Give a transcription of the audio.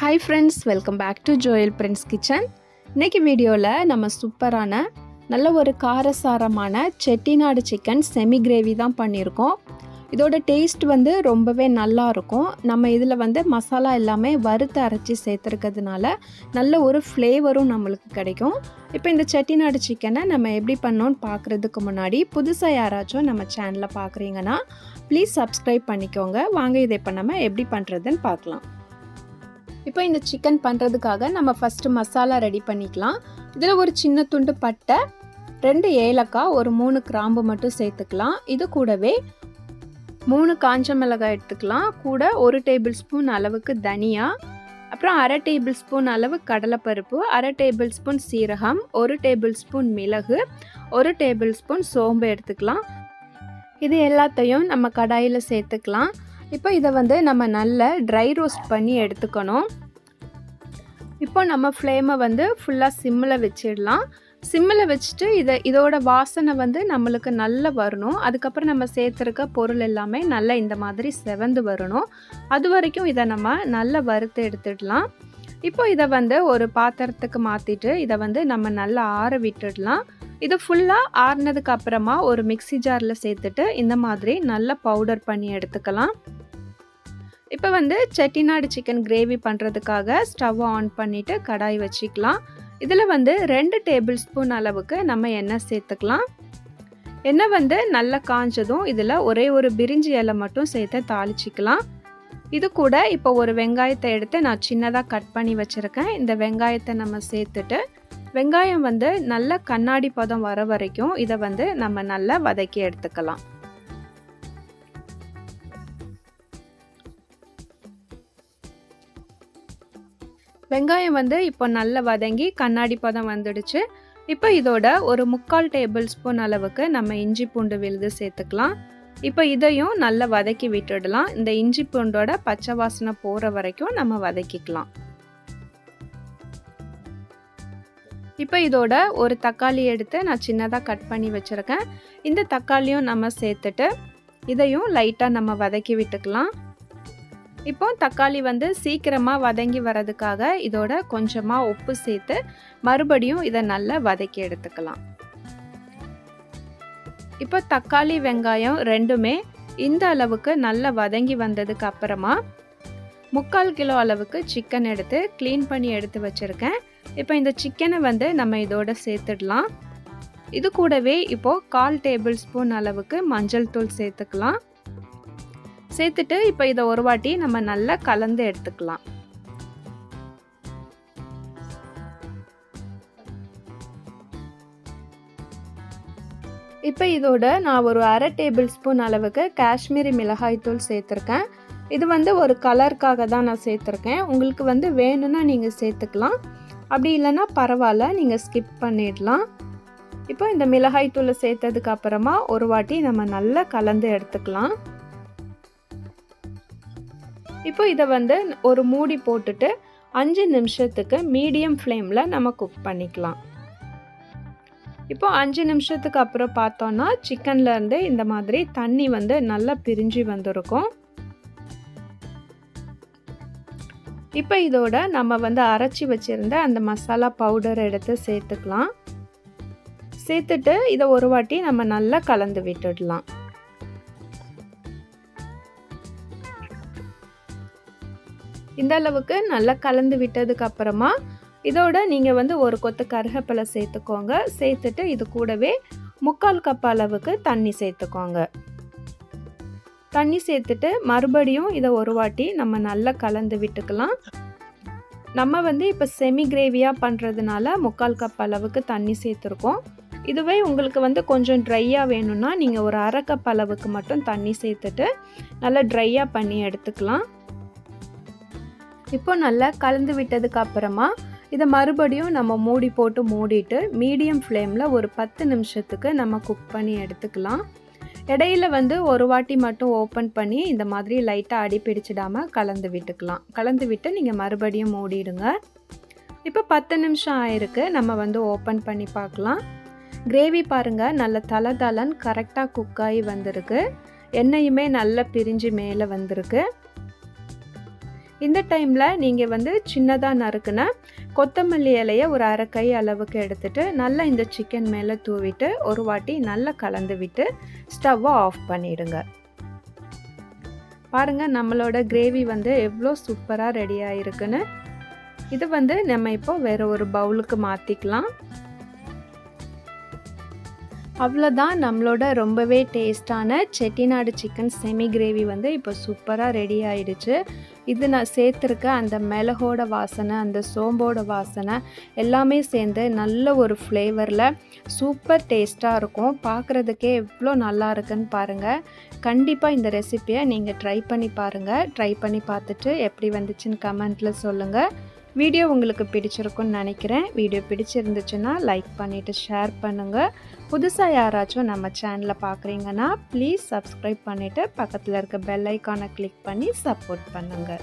Hi friends welcome back to Joel Prince kitchen இன்னைக்கு வீடியோவில் நம்ம சூப்பரான நல்ல ஒரு காரசாரமான செட்டிநாடு சிக்கன் செமி கிரேவி தான் பண்ணியிருக்கோம். இதோட டேஸ்ட் வந்து ரொம்பவே நல்லா இருக்கும். நம்ம இதில் வந்து மசாலா எல்லாமே வறுத்து அரைச்சி சேர்த்துருக்கிறதுனால நல்ல ஒரு ஃப்ளேவரும் நம்மளுக்கு கிடைக்கும். இப்போ இந்த செட்டிநாடு சிக்கனை நம்ம எப்படி பண்ணோன்னு பார்க்குறதுக்கு முன்னாடி புதுசாக யாராச்சும் நம்ம சேனலை பார்க்குறீங்கன்னா ப்ளீஸ் சப்ஸ்கிரைப் பண்ணிக்கோங்க. வாங்க இதை இப்போ நம்ம எப்படி பண்ணுறதுன்னு பார்க்கலாம். இப்போ இந்த சிக்கன் பண்ணுறதுக்காக நம்ம ஃபஸ்ட்டு மசாலா ரெடி பண்ணிக்கலாம். இதில் ஒரு சின்ன துண்டு பட்டை ரெண்டு ஏலக்காய் ஒரு மூணு கிராம்பு மட்டும் சேர்த்துக்கலாம். இது கூடவே மூணு காஞ்ச மிளகாய் எடுத்துக்கலாம். கூட ஒரு டேபிள் ஸ்பூன் அளவுக்கு தனியா அப்புறம் அரை டேபிள் ஸ்பூன் அளவு கடலைப்பருப்பு அரை டேபிள் ஸ்பூன் சீரகம் ஒரு டேபிள் ஸ்பூன் மிளகு ஒரு டேபிள் ஸ்பூன் சோம்பு எடுத்துக்கலாம். இது எல்லாத்தையும் நம்ம கடாயில் சேர்த்துக்கலாம். இப்போ இதை வந்து நம்ம நல்ல ட்ரை ரோஸ்ட் பண்ணி எடுத்துக்கணும். இப்போ நம்ம ஃப்ளேமை வந்து ஃபுல்லாக சிம்மில் வச்சிடலாம். சிம்மில் வச்சுட்டு இதை இதோட வாசனை வந்து நம்மளுக்கு நல்லா வரணும். அதுக்கப்புறம் நம்ம சேர்த்துருக்க பொருள் எல்லாமே நல்லா இந்த மாதிரி செவந்து வரணும். அது வரைக்கும் இதை நம்ம நல்லா வறுத்து எடுத்துடலாம். இப்போ இதை வந்து ஒரு பாத்திரத்துக்கு மாற்றிட்டு இதை வந்து நம்ம நல்லா ஆற விட்டுடலாம். இது ஃபுல்லாக ஆறினதுக்கு அப்புறமா ஒரு மிக்சி ஜாரில் சேர்த்துட்டு இந்த மாதிரி நல்லா பவுடர் பண்ணி எடுத்துக்கலாம். இப்போ வந்து செட்டிநாடு சிக்கன் கிரேவி பண்ணுறதுக்காக ஸ்டவ் ஆன் பண்ணிவிட்டு கடாய் வச்சுக்கலாம். இதில் வந்து ரெண்டு டேபிள் ஸ்பூன் அளவுக்கு நம்ம எண்ணெய் சேர்த்துக்கலாம். எண்ணெய் வந்து நல்லா காஞ்சதும் இதில் ஒரே ஒரு பிரிஞ்சி இலை மட்டும் சேர்த்து தாளிச்சிக்கலாம். இது கூட இப்போ ஒரு வெங்காயத்தை எடுத்து நான் சின்னதாக கட் பண்ணி வச்சுருக்கேன். இந்த வெங்காயத்தை நம்ம சேர்த்துட்டு வெங்காயம் வந்து நல்ல கண்ணாடி பதம் வர வரைக்கும் இதை வந்து நம்ம நல்லா வதக்கி எடுத்துக்கலாம். வெங்காயம் வந்து இப்போ நல்லா வதங்கி கண்ணாடி பதம் வந்துடுச்சு. இப்போ இதோட ஒரு முக்கால் டேபிள் ஸ்பூன் அளவுக்கு நம்ம இஞ்சி பூண்டு விழுது சேர்த்துக்கலாம். இப்போ இதையும் நல்லா வதக்கி விட்டுடலாம். இந்த இஞ்சி பூண்டோட பச்சை வாசனை போகிற வரைக்கும் நம்ம வதக்கிக்கலாம். இப்போ இதோட ஒரு தக்காளி எடுத்து நான் சின்னதாக கட் பண்ணி வச்சுருக்கேன். இந்த தக்காளியும் நம்ம சேர்த்துட்டு இதையும் லைட்டாக நம்ம வதக்கி விட்டுக்கலாம். இப்போ தக்காளி வந்து சீக்கிரமாக வதங்கி வரதுக்காக இதோட கொஞ்சமாக உப்பு சேர்த்து மறுபடியும் இதை நல்லா வதக்கி எடுத்துக்கலாம். இப்போ தக்காளி வெங்காயம் ரெண்டுமே இந்த அளவுக்கு நல்லா வதங்கி வந்ததுக்கு அப்புறமா முக்கால் கிலோ அளவுக்கு சிக்கன் எடுத்து க்ளீன் பண்ணி எடுத்து வச்சுருக்கேன். இப்போ இந்த சிக்கனை வந்து நம்ம இதோட சேர்த்துடலாம். இது கூடவே இப்போது கால் டேபிள் ஸ்பூன் அளவுக்கு மஞ்சள் தூள் சேர்த்துக்கலாம். சேர்த்துட்டு இப்போ இதை ஒரு வாட்டி நம்ம நல்லா கலந்து எடுத்துக்கலாம். இப்போ இதோட நான் ஒரு அரை டேபிள் ஸ்பூன் அளவுக்கு காஷ்மீரி மிளகாய்த்தூள் சேர்த்துருக்கேன். இது வந்து ஒரு கலருக்காக தான் நான் சேர்த்துருக்கேன். உங்களுக்கு வந்து வேணும்னா நீங்கள் சேர்த்துக்கலாம். அப்படி இல்லைன்னா பரவாயில்ல நீங்கள் ஸ்கிப் பண்ணிடலாம். இப்போ இந்த மிளகாய்த்தூளை சேர்த்ததுக்கு அப்புறமா ஒரு வாட்டி நம்ம நல்லா கலந்து எடுத்துக்கலாம். இப்போ இதை வந்து ஒரு மூடி போட்டுட்டு அஞ்சு நிமிஷத்துக்கு மீடியம் ஃப்ளேமில் நம்ம குக் பண்ணிக்கலாம். இப்போ அஞ்சு நிமிஷத்துக்கு அப்புறம் பார்த்தோன்னா சிக்கன்லேருந்து இந்த மாதிரி தண்ணி வந்து நல்லா பிரிஞ்சு வந்திருக்கும். இப்போ இதோட நம்ம வந்து அரைச்சி வச்சுருந்த அந்த மசாலா பவுடர் எடுத்து சேர்த்துக்கலாம். சேர்த்துட்டு இதை ஒரு வாட்டி நம்ம நல்லா கலந்து விட்டுடலாம். இந்த அளவுக்கு நல்லா கலந்து விட்டதுக்கு அப்புறமா இதோட நீங்கள் வந்து ஒரு கொத்து கருகப்பிலை சேர்த்துக்கோங்க. சேர்த்துட்டு இது கூடவே முக்கால் கப் அளவுக்கு தண்ணி சேர்த்துக்கோங்க. தண்ணி சேர்த்துட்டு மறுபடியும் இதை ஒரு வாட்டி நம்ம நல்லா கலந்து விட்டுக்கலாம். நம்ம வந்து இப்போ செமி கிரேவியாக பண்ணுறதுனால முக்கால் கப் அளவுக்கு தண்ணி சேர்த்துருக்கோம். இதுவே உங்களுக்கு வந்து கொஞ்சம் ட்ரையாக வேணும்னா நீங்கள் ஒரு அரை கப் அளவுக்கு மட்டும் தண்ணி சேர்த்துட்டு நல்லா ட்ரையாக பண்ணி எடுத்துக்கலாம். இப்போ நல்லா கலந்து விட்டதுக்கு அப்புறமா இதை மறுபடியும் நம்ம மூடி போட்டு மூடிட்டு மீடியம் ஃப்ளேமில் ஒரு பத்து நிமிஷத்துக்கு நம்ம குக் பண்ணி எடுத்துக்கலாம். இடையில வந்து ஒரு வாட்டி மட்டும் ஓப்பன் பண்ணி இந்த மாதிரி லைட்டாக அடி பிடிச்சிடாமல் கலந்து விட்டுக்கலாம். கலந்து விட்டு நீங்கள் மறுபடியும் மூடிடுங்க. இப்போ பத்து நிமிஷம் ஆயிருக்கு நம்ம வந்து ஓப்பன் பண்ணி பார்க்கலாம். கிரேவி பாருங்கள் நல்ல தலை தலன் கரெக்டாக குக்காகி வந்திருக்கு. எண்ணெயுமே நல்லா பிரிஞ்சு மேலே வந்திருக்கு. இந்த டைமில் நீங்கள் வந்து சின்னதாக நறுக்குன கொத்தமல்லி இலையை ஒரு அரை கை அளவுக்கு எடுத்துகிட்டு நல்லா இந்த சிக்கன் மேலே தூவிட்டு ஒரு வாட்டி நல்லா கலந்து விட்டு ஸ்டவ்வை ஆஃப் பண்ணிடுங்க. பாருங்கள் நம்மளோட கிரேவி வந்து எவ்வளோ சூப்பராக ரெடி ஆகிருக்குன்னு இது வந்து நம்ம இப்போ வேறு ஒரு பவுலுக்கு மாற்றிக்கலாம் அவ்வளோதான் நம்மளோட ரொம்பவே டேஸ்டான செட்டிநாடு சிக்கன் செமி கிரேவி வந்து இப்போ சூப்பராக ரெடி ஆயிடுச்சு. இது நான் சேர்த்துருக்க அந்த மிளகோட வாசனை அந்த சோம்போட வாசனை எல்லாமே சேர்ந்து நல்ல ஒரு ஃப்ளேவரில் சூப்பர் டேஸ்ட்டாக இருக்கும். பார்க்குறதுக்கே எவ்வளோ நல்லா இருக்குன்னு பாருங்கள் கண்டிப்பாக இந்த ரெசிப்பியை நீங்கள் ட்ரை பண்ணி பாருங்கள் ட்ரை பண்ணி பார்த்துட்டு எப்படி வந்துச்சுன்னு கமெண்ட்டில் சொல்லுங்கள் வீடியோ உங்களுக்கு பிடிச்சிருக்குன்னு நினைக்கிறேன். வீடியோ பிடிச்சிருந்துச்சுன்னா லைக் பண்ணிவிட்டு ஷேர் பண்ணுங்கள் புதுசாக யாராச்சும் நம்ம சேனலை பார்க்குறீங்கன்னா ப்ளீஸ் சப்ஸ்கிரைப் பண்ணிவிட்டு பக்கத்தில் இருக்க பெல் ஐக்கானை கிளிக் பண்ணி சப்போர்ட் பண்ணுங்கள்